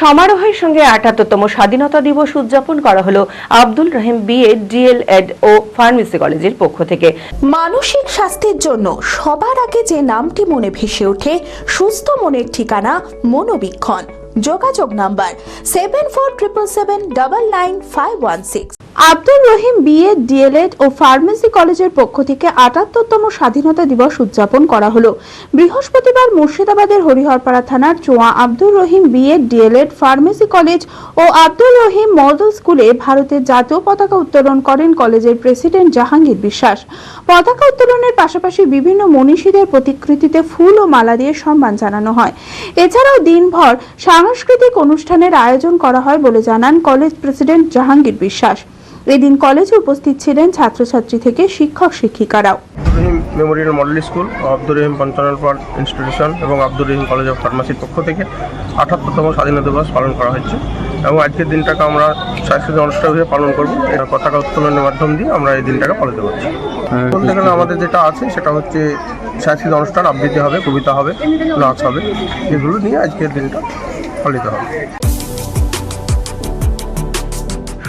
সমারোহের সঙ্গে আটাত্তরতম স্বাধীনতা দিবস উদযাপন করা হলো আব্দুল রহিম বিএ ডিএলএড ও ফার্মেসি কলেজের পক্ষ থেকে। মানসিক স্বাস্থ্যের জন্য সবার আগে যে নামটি মনে ভেসে ওঠে, সুস্থ মনের ঠিকানা মনোবীক্ষণ। যোগাযোগ number seven four triple seven double nine five one six Abdul Rahim BA, DElEd ও ফার্মেসি কলেজের পক্ষ থেকে আটাত্তরতম স্বাধীনতা দিবস উদযাপন করা হলো। বৃহস্পতিবার মুর্শিদাবাদের হরিহরপাড়া থানার Chowa Abdul Rahim BA, DElEd, pharmacy college ও আব্দুল রহিম মডেল স্কুলে ভারতের জাতীয় পতাকা উত্তোলন করেন কলেজের প্রেসিডেন্ট জাহাঙ্গীর বিশ্বাস। পতাকা উত্তোলনের পাশাপাশি বিভিন্ন মনীষীদের প্রতিকৃতিতে ফুল ও মালা দিয়ে সম্মান জানানো হয়। এছাড়াও দিনভর সাংস্কৃতিক অনুষ্ঠানের আয়োজন করা হয় বলে জানান কলেজ প্রেসিডেন্ট জাহাঙ্গীর বিশ্বাস। এদিন কলেজে উপস্থিত ছিলেন ছাত্রছাত্রী থেকে শিক্ষক শিক্ষিকারাও। Rahim memorial model school Abdur Rahim Panchanan park institution এবং আব্দুর রহিম কলেজ অফ ফার্মাসির পক্ষ থেকে আঠাত্তরতম স্বাধীনতা দিবস পালন করা হচ্ছে এবং আজকের দিনটাকে আমরা সাংস্কৃতিক অনুষ্ঠান হিসেবে পালন করব। এটা পতাকা উত্তোলনের মাধ্যম দিয়ে আমরা এই দিনটাকে পালিত করছি। বলতে গেলে আমাদের যেটা আছে সেটা হচ্ছে সাংস্কৃতিক অনুষ্ঠান আবৃত্তি হবে কবিতা হবে নাচ হবে এগুলো নিয়ে আজকের দিনটা পালিত হবে।